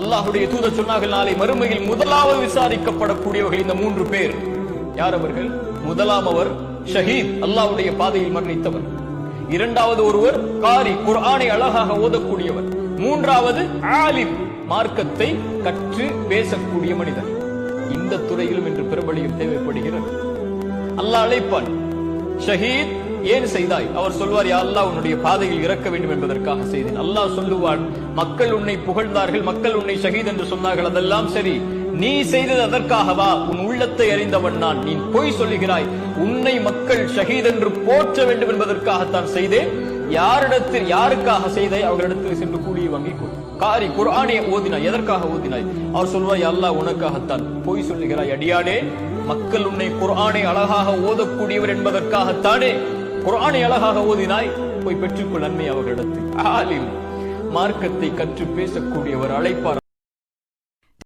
அல்லாஹுடைய தூதர் சொன்னார்கள் நாளை மறுமையில் முதலாவது விசாரிக்கப்படக்கூடியவர்கள் இந்த மூன்று பேர். யார் அவர்கள்? முதலாம் அவர் ஷஹீத் அல்லாஹ்வுடைய பாதையில் மரணித்தவர். இரண்டாவது ஒருவர் காரி குர்ஆனை அழகாக ஓதக்கூடியவர். மூன்றாவது ஆலிம் மார்க்கத்தை கற்று பேசக்கூடிய மனிதர். இந்த துறையிலும் இன்று பிரபலியும் தேவைப்படுகிறது. அல்லாஹ் அழைப்பான் ஷஹீத் ஏன் செய்தாய்? அவர் சொல்வார் அல்லாஹ் உன்னுடைய பாதையில் இறக்க வேண்டும் என்பதற்காக செய்தேன். அல்லாஹ் சொல்லுவான் மக்கள் உன்னை புகழ்ந்தார்கள் மக்கள் உன்னை ஷஹீத் என்று சொன்னார்கள் அதெல்லாம் சரி. நீ செய்தது அதற்காகவா உன் உள்ளத்தை அறிந்தவன் நான். நீ பொய் சொல்லுகிறாய். உன்னை மக்கள் ஷஹீத் என்று போற்ற வேண்டும் என்பதற்காகத்தான் செய்தேன். யாரிடத்தில் யாருக்காக செய்தாய்? அவர்களிடத்தில் சென்று கூலியை வாங்கி காரி குர்ஆனை ஓதினாய். எதற்காக ஓதினாய்? அவர் சொல்வாய் அல்லாஹ் உனக்காகத்தான். பொய் சொல்லுகிறாய் அடியாடே மக்கள் உன்னை குர்ஆனை அழகாக ஓதக்கூடியவர் என்பதற்காகத்தானே. குரானை அழகாக ஓதினாய் போய் பெற்றுக்கொள் நன்மை அவர்களிடத்தில். ஆலிம். மார்க்கத்தை கற்று பேசக்கூடியவர் அழைப்பார்